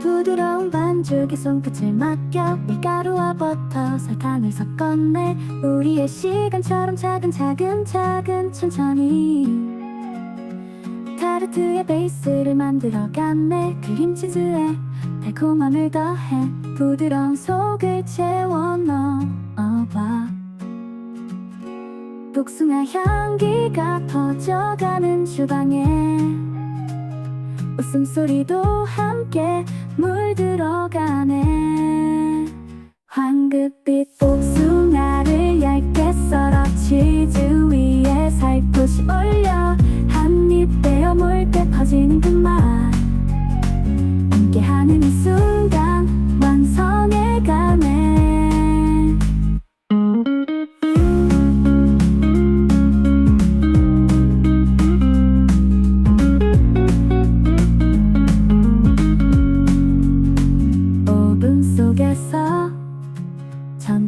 부드러운 반죽에 손끝을 맡겨 밀가루와 버터 설탕을 섞어내 우리의 시간처럼 차근차근 차근 천천히 타르트의 베이스를 만들어가네. 크림치즈에 달콤함을 더해 부드러운 속을 채워 넣어봐. 복숭아 향기가 퍼져가는 주방에 웃음소리도 함께 황급빛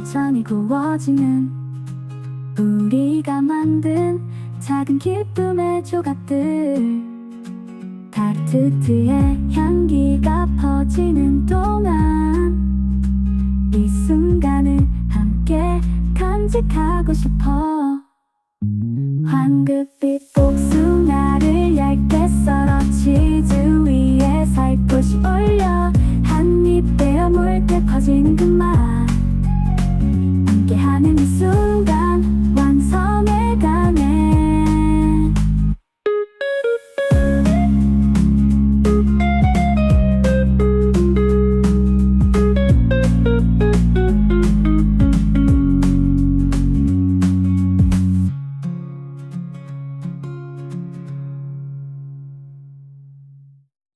천천히 구워지는 우리가 만든 작은 기쁨의 조각들. 타르트의 향기가 퍼지는 동안 이 순간을 함께 간직하고 싶어. 황급빛